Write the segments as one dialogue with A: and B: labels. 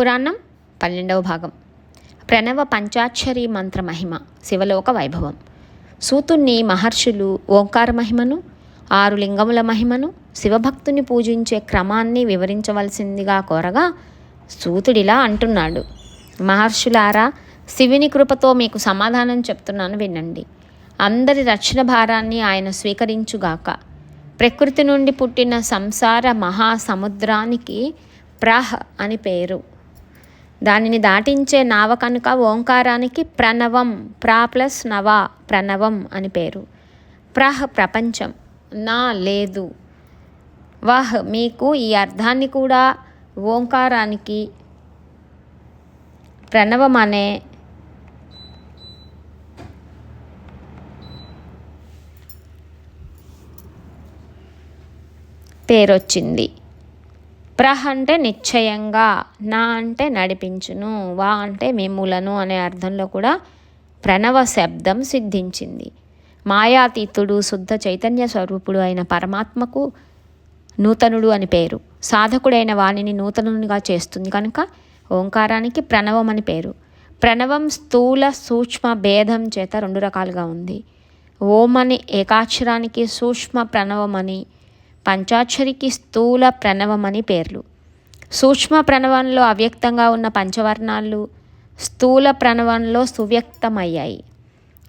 A: పురాణం పన్నెండవ భాగం. ప్రణవ పంచాక్షరి మంత్ర మహిమ శివలోక వైభవం. సూతుణ్ణి మహర్షులు ఓంకార మహిమను ఆరు లింగముల మహిమను శివభక్తుని పూజించే క్రమాన్ని వివరించవలసిందిగా కోరగా సూతుడిలా అంటున్నాడు. మహర్షులారా శివుని కృపతో మీకు సమాధానం చెప్తున్నాను వినండి. అందరి రక్షణ భారాన్ని ఆయన స్వీకరించుగాక. ప్రకృతి నుండి పుట్టిన సంసార మహాసముద్రానికి ప్రహ్ అని పేరు. దానిని దాటించే నావ కనుక ఓంకారానికి ప్రణవం ప్రా ప్లస్ నవ ప్రణవం అని పేరు. ప్రహ్ ప్రపంచం నా లేదు. వహ్ మీకు ఈ అర్థాన్ని కూడా ఓంకారానికి ప్రణవం అనే పేరొచ్చింది. ప్రహ అంటే నిశ్చయంగా నా అంటే నడిపించును వా అంటే మిమ్ములను అనే అర్థంలో కూడా ప్రణవ శబ్దం సిద్ధించింది. మాయాతీతుడు శుద్ధ చైతన్య స్వరూపుడు అయిన పరమాత్మకు నూతనుడు అని పేరు. సాధకుడైన వాణిని నూతనునిగా చేస్తుంది కనుక ఓంకారానికి ప్రణవం అని పేరు. ప్రణవం స్థూల సూక్ష్మ భేదం చేత రెండు రకాలుగా ఉంది. ఓం అని ఏకాక్షరానికి సూక్ష్మ ప్రణవమని పంచాక్షరికి స్థూల ప్రణవమని పేర్లు. సూక్ష్మ ప్రణవంలో అవ్యక్తంగా ఉన్న పంచవర్ణాలు స్థూల ప్రణవంలో సువ్యక్తమయ్యాయి.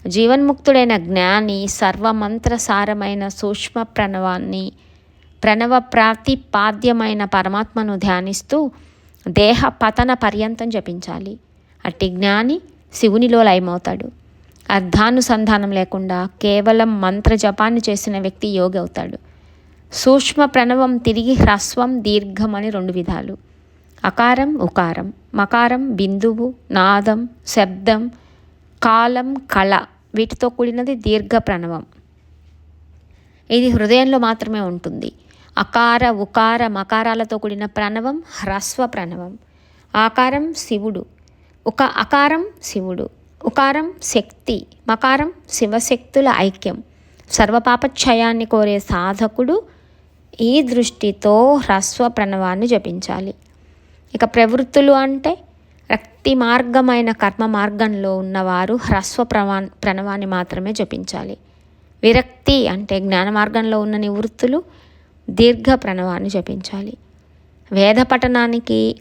A: జీవన్ముక్తుడైన జ్ఞాని సర్వమంత్రసారమైన సూక్ష్మ ప్రణవాన్ని ప్రణవ ప్రాతిపాద్యమైన పరమాత్మను ధ్యానిస్తూ దేహ పతన పర్యంతం జపించాలి. అట్టి జ్ఞాని శివునిలో లయమవుతాడు. అర్థానుసంధానం లేకుండా కేవలం మంత్ర జపాన్ని చేసిన వ్యక్తి యోగి అవుతాడు. సూక్ష్మ ప్రణవం తిరిగి హ్రస్వం దీర్ఘం అని రెండు విధాలు. అకారం ఉకారం. మకారం బిందువు నాదం శబ్దం కాలం కళ వీటితో కూడినది దీర్ఘ ప్రణవం. ఇది హృదయంలో మాత్రమే ఉంటుంది. అకార ఉకార మకారాలతో కూడిన ప్రణవం హ్రస్వ ప్రణవం. ఆకారం శివుడు. ఒక అకారం శివుడు. ఉకారం శక్తి. మకారం శివశక్తుల ఐక్యం. సర్వపాపక్షయాన్ని కోరే సాధకుడు ఈ దృష్టితో హ్రస్వ ప్రణవాన్ని జపించాలి. ఇక ప్రవృత్తులు అంటే రక్తి మార్గమైన కర్మ మార్గంలో ఉన్నవారు హ్రస్వ ప్రవా ప్రణవాన్ని మాత్రమే జపించాలి. విరక్తి అంటే జ్ఞాన మార్గంలో ఉన్న నివృత్తులు దీర్ఘ ప్రణవాన్ని జపించాలి. వేద పఠనానికి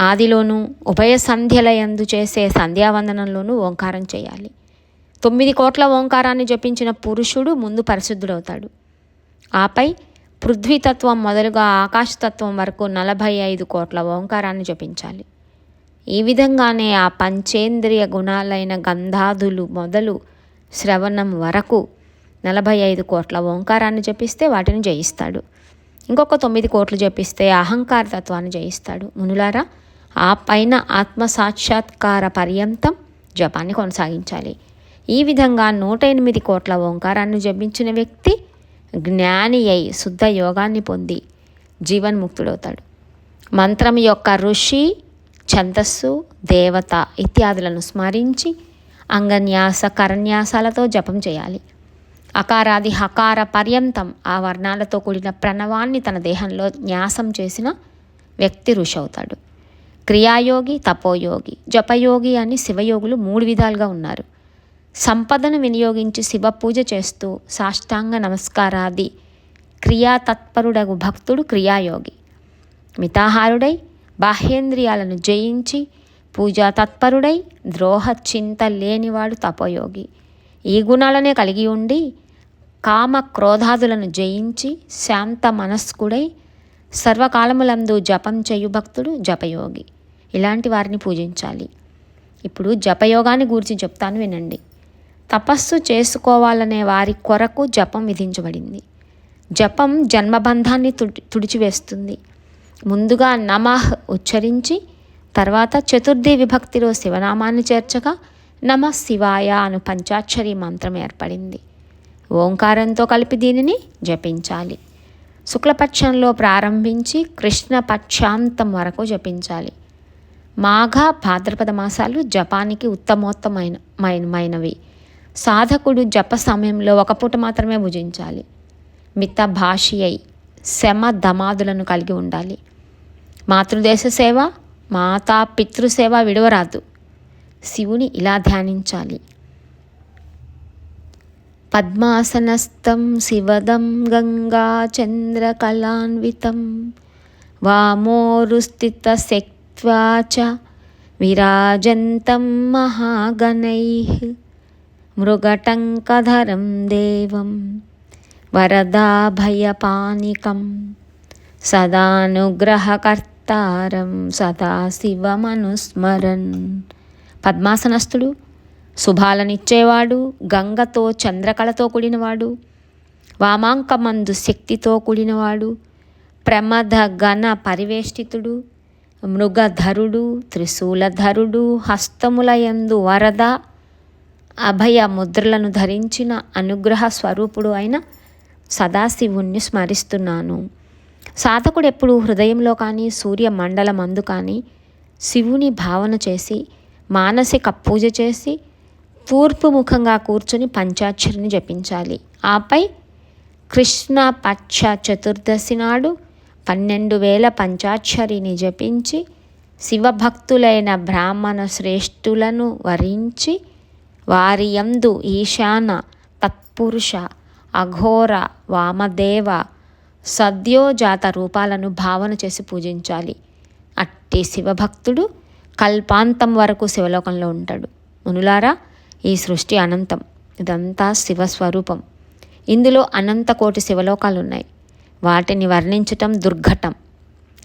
A: ఆదిలోనూ ఉభయ సంధ్యల యందు చేసే సంధ్యావందనంలోనూ ఓంకారం చేయాలి. తొమ్మిది కోట్ల ఓంకారాన్ని జపించిన పురుషుడు ముందు పరిశుద్ధుడవుతాడు. ఆపై పృథ్వీతత్వం మొదలుగా ఆకాశతత్వం వరకు నలభై ఐదు కోట్ల ఓంకారాన్ని జపించాలి. ఈ విధంగానే ఆ పంచేంద్రియ గుణాలైన గంధాదులు మొదలు శ్రవణం వరకు నలభై ఐదు కోట్ల ఓంకారాన్ని జపిస్తే వాటిని జయిస్తాడు. ఇంకొక తొమ్మిది కోట్లు జపిస్తే అహంకార తత్వాన్ని జయిస్తాడు. మునులారా ఆ పైన ఆత్మ సాక్షాత్కార పర్యంతం జపాన్ని కొనసాగించాలి. ఈ విధంగా నూట ఎనిమిది కోట్ల ఓంకారాన్ని జపించిన వ్యక్తి జ్ఞాని అయి శుద్ధ యోగాన్ని పొంది జీవన్ముక్తుడవుతాడు మంత్రం యొక్క ఋషి ఛందస్సు దేవత ఇత్యాదులను స్మరించి అంగన్యాస కరన్యాసాలతో జపం చేయాలి. అకారాది హకార పర్యంతం ఆ వర్ణాలతో కూడిన ప్రణవాన్ని తన దేహంలో న్యాసం చేసిన వ్యక్తి ఋషి అవుతాడు. క్రియాయోగి తపోయోగి జపయోగి అని శివయోగులు మూడు విధాలుగా ఉన్నారు. సంపదను వినియోగించి శివ పూజ చేస్తూ సాష్టాంగ నమస్కారాది క్రియాతత్పరుడగు భక్తుడు క్రియాయోగి. మితాహారుడై బాహ్యేంద్రియాలను జయించి పూజా తత్పరుడై ద్రోహ చింత లేనివాడు తపోయోగి. ఈ గుణాలనే కలిగి ఉండి కామ క్రోధాదులను జయించి శాంత మనస్కుడై సర్వకాలములందు జపం చేయు భక్తుడు జపయోగి. ఇలాంటి వారిని పూజించాలి. ఇప్పుడు జపయోగాన్ని గురించి చెప్తాను వినండి. తపస్సు చేసుకోవాలనే వారి కొరకు జపం విధించబడింది. జపం జన్మబంధాన్ని తుడి తుడిచివేస్తుంది. ముందుగా నమః ఉచ్చరించి తర్వాత చతుర్థి విభక్తిలో శివనామాన్ని చేర్చగా నమ శివాయ అను పంచాక్షరి మంత్రం ఏర్పడింది. ఓంకారంతో కలిపి దీనిని జపించాలి. శుక్లపక్షంలో ప్రారంభించి కృష్ణపక్షాంతం వరకు జపించాలి. మాఘ భాద్రపద మాసాలు జపానికి ఉత్తమోత్తమైన మైనవి. సాధకుడు జప సమయంలో ఒక పూట మాత్రమే భుజించాలి. మిత భాషి అయి శమ దమాదులను కలిగి ఉండాలి. మాతృదేశ సేవ మాతా పితృసేవ విడవరాదు. శివుని ఇలా ధ్యానించాలి. పద్మాసనస్థం శివదం గంగా చంద్రకళాన్వితం వామోరుస్థితశక్త్వా చ విరాజంతం మహాగణై. మృగటంకధరం దేవం వరదాభయపానికం సదానుగ్రహకర్తారం సదాశివమనుస్మరన్ పద్మాసనస్థుడు శుభాలనిచ్చేవాడు గంగతో చంద్రకళతో కూడినవాడు వామాంకమందు శక్తితో కూడినవాడు ప్రమద గణ పరివేష్టితుడు మృగధరుడు త్రిశూలధరుడు హస్తములయందు వరద అభయ ముద్రలను ధరించిన అనుగ్రహ స్వరూపుడు అయిన సదాశివుణ్ణి స్మరిస్తున్నాను. సాధకుడు ఎప్పుడు హృదయంలో కానీ సూర్య మండలమందు కానీ శివుని భావన చేసి మానసిక పూజ చేసి తూర్పు ముఖంగా కూర్చొని పంచాక్షరిని జపించాలి. ఆపై కృష్ణ పక్ష చతుర్దశి నాడు పన్నెండు వేల పంచాక్షరిని జపించి శివభక్తులైన బ్రాహ్మణ శ్రేష్ఠులను వరించి వారి యందు ఈశాన తత్పురుష అఘోర వామదేవ సద్యోజాత రూపాలను భావన చేసి పూజించాలి. అట్టి శివభక్తుడు కల్పాంతం వరకు శివలోకంలో ఉంటాడు. మునులారా ఈ సృష్టి అనంతం. ఇదంతా శివస్వరూపం. ఇందులో అనంత కోటి శివలోకాలు ఉన్నాయి వాటిని వర్ణించటం దుర్ఘటం.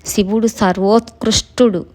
A: శివుడు సర్వోత్కృష్టుడు.